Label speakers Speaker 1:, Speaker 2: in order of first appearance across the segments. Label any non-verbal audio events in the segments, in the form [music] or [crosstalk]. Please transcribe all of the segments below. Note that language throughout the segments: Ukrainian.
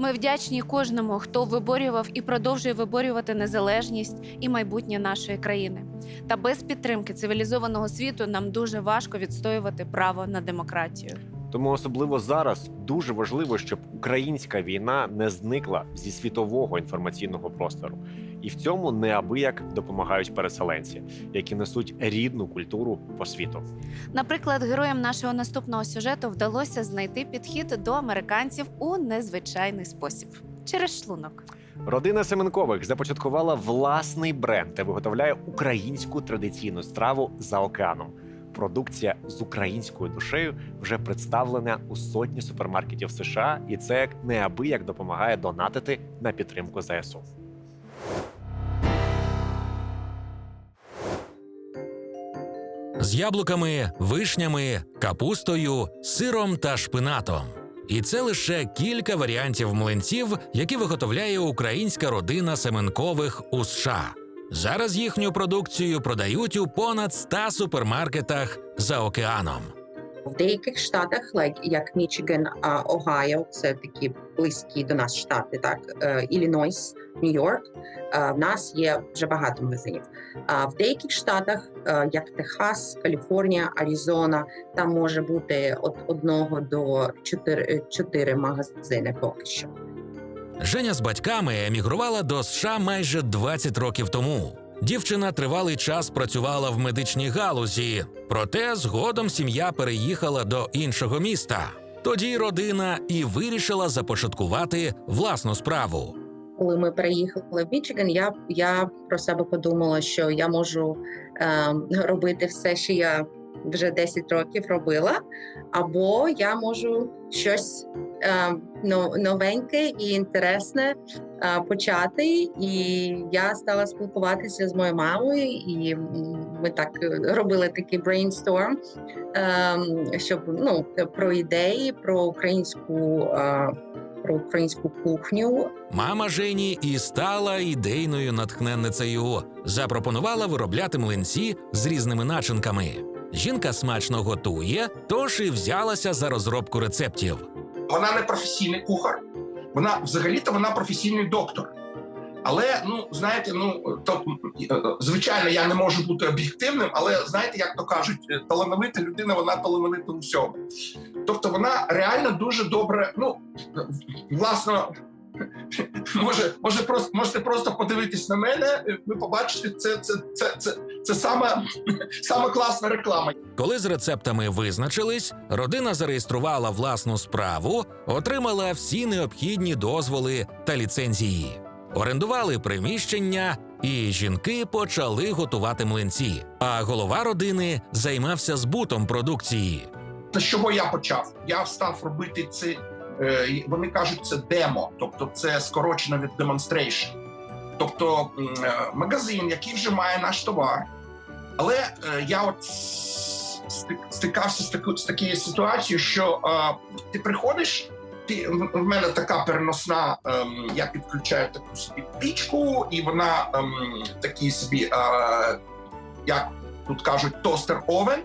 Speaker 1: Ми вдячні кожному, хто виборював і продовжує виборювати незалежність і майбутнє нашої країни. Та без підтримки цивілізованого світу нам дуже важко відстоювати право на демократію.
Speaker 2: Тому особливо зараз дуже важливо, щоб українська війна не зникла зі світового інформаційного простору, і в цьому неабияк допомагають переселенці, які несуть рідну культуру по світу.
Speaker 1: Наприклад, героям нашого наступного сюжету вдалося знайти підхід до американців у незвичайний спосіб через шлунок.
Speaker 2: Родина Семенкових започаткувала власний бренд та виготовляє українську традиційну страву за океаном. Продукція з українською душею вже представлена у сотні супермаркетів США, і це як неабияк допомагає донатити на підтримку ЗСУ.
Speaker 3: З яблуками, вишнями, капустою, сиром та шпинатом. І це лише кілька варіантів млинців, які виготовляє українська родина Семенкових у США. Зараз їхню продукцію продають у понад 100 супермаркетах за океаном.
Speaker 4: В деяких штатах, like, як Мічиган, Огайо, це такі близькі до нас штати, так е, Іллінойс, Нью-Йорк. е, В нас є вже багато магазинів. А в деяких штатах, е, як Техас, Каліфорнія, Аризона, там може бути від одного до чотири, магазини поки що.
Speaker 3: Женя з батьками емігрувала до США майже 20 років тому. Дівчина тривалий час працювала в медичній галузі, проте згодом сім'я переїхала до іншого міста. Тоді родина і вирішила започаткувати власну справу.
Speaker 4: коли ми переїхали в Мічиган, я, я про себе подумала, що я можу ем, робити все, що я вже 10 років робила, або я можу щось но- новеньке і інтересне е, почати. І я стала спілкуватися з моєю мамою, і ми так е, робили такий брейнсторм, щоб ну про ідеї, про українську. е, Про українську кухню,
Speaker 3: Мама Жені і стала ідейною натхненницею. Запропонувала виробляти млинці з різними начинками. Жінка смачно готує, тож і взялася за розробку рецептів.
Speaker 5: Вона не професійний кухар, вона взагалі-то вона професійний доктор. Але ну знаєте, ну то е, звичайно, я не можу бути об'єктивним, але знаєте, як то кажуть, е, талановита людина, вона талановита у всьому. Тобто вона реально дуже добре. Ну власно, [laughs] може, може просто можете просто подивитись на мене. е, Ви побачите, це це це це, це саме, [laughs] саме класна реклама.
Speaker 3: Коли з рецептами визначились, родина зареєструвала власну справу, отримала всі необхідні дозволи та ліцензії, орендували приміщення, і жінки почали готувати млинці. А голова родини займався збутом продукції.
Speaker 5: З чого я почав? Я став робити це. е, Вони кажуть, це демо, тобто це скорочено від demonstration. Тобто е, магазин, який вже має наш товар. Але е, я от стикався з таку з такою ситуацією, що ти приходиш. В мене така переносна. ем, я підключаю таку собі пічку, і вона ем, такий собі, е, як тут кажуть, тостер овен.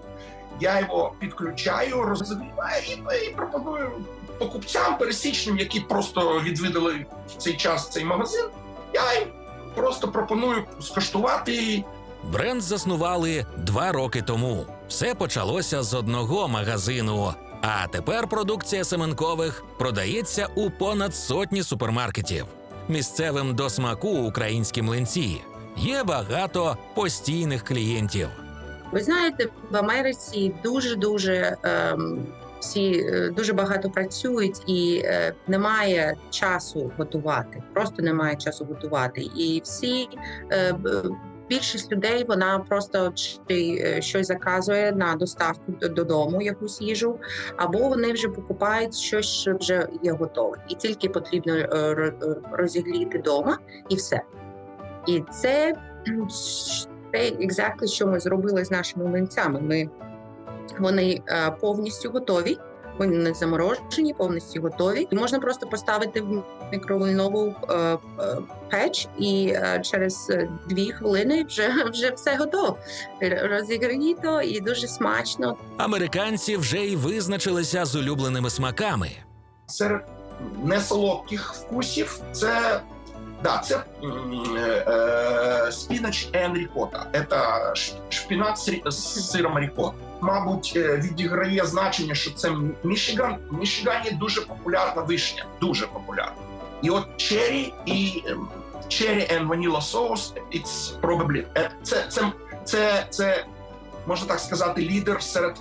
Speaker 5: Я його підключаю, розігріваю і, і пропоную покупцям пересічним, які просто відвідали в цей час цей магазин. Я їм просто пропоную скуштувати.
Speaker 3: Бренд заснували два роки тому. Все почалося з одного магазину. А тепер продукція Семенкових продається у понад сотні супермаркетів. Місцевим до смаку українські млинці. Є багато постійних клієнтів.
Speaker 4: Ви знаєте, в Америці дуже дуже ем, всі е, дуже багато працюють і е, немає часу готувати. Просто немає часу готувати. І всі е, більшість людей вона просто чи е, щось заказує на доставку додому, якусь їжу, або вони вже покупають щось, що вже є готове, і тільки потрібно е, е, розігріти вдома, і все. І це те, exactly, що ми зробили з нашими млинцями. Ми вони повністю готові. Вони не заморожені, повністю готові. І можна просто поставити в мікроволнову е, е, печ, і е, через е, дві хвилини вже, вже [laughs] все готово. Розігріто і дуже смачно.
Speaker 3: Американці вже й визначилися з улюбленими смаками.
Speaker 5: Серед не солодких вкусів. Це да, це е, е, спінач and рікота. Це шпінат з сиром рікота. Мабуть, е, відіграє значення, що це Мішиган. Мішигані дуже популярна вишня, дуже популярна. І от черрі і черрі and vanilla sauce, it's probably це, це, це, це можна так сказати, лідер серед,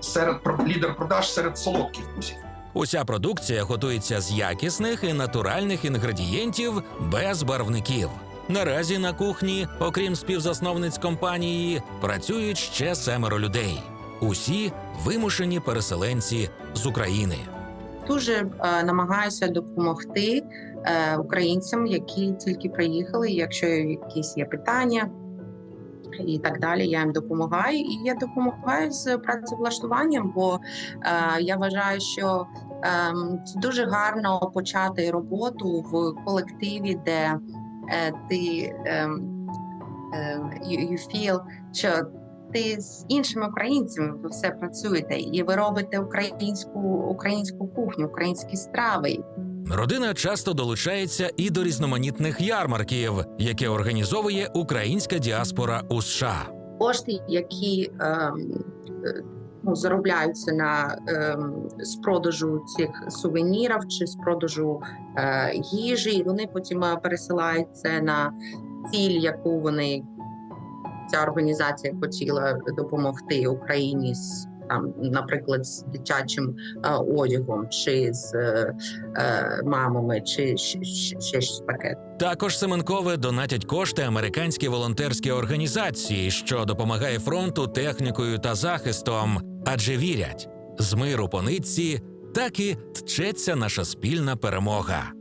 Speaker 5: серед лідер продаж серед солодких вкусів.
Speaker 3: Уся продукція готується з якісних і натуральних інгредієнтів без барвників. Наразі на кухні, окрім співзасновниць компанії, працюють ще семеро людей. Усі вимушені переселенці з України.
Speaker 4: Дуже е, намагаюся допомогти е, українцям, які тільки приїхали. Якщо якісь є питання і так далі, я їм допомагаю. І я допомагаю з працевлаштуванням, бо е, я вважаю, що е, дуже гарно почати роботу в колективі, де е, ти е, е, you, you feel, що ти з іншими українцями все працюєте, і ви робите українську українську кухню, українські страви.
Speaker 3: Родина часто долучається і до різноманітних ярмарків, які організовує українська діаспора у США.
Speaker 4: Кошти, які ем, е, ну, заробляються на ем, з продажу цих сувенірів чи з продажу е, їжі, вони потім е, пересилаються на ціль, яку вони ця організація хотіла допомогти Україні з там, наприклад, з дитячим е, одягом, чи з е, е, мамами, чи ще, щось таке.
Speaker 3: Також Семенкове донатять кошти американській волонтерській організації, що допомагає фронту технікою та захистом, адже вірять, з миру по нитці так і тчеться наша спільна перемога.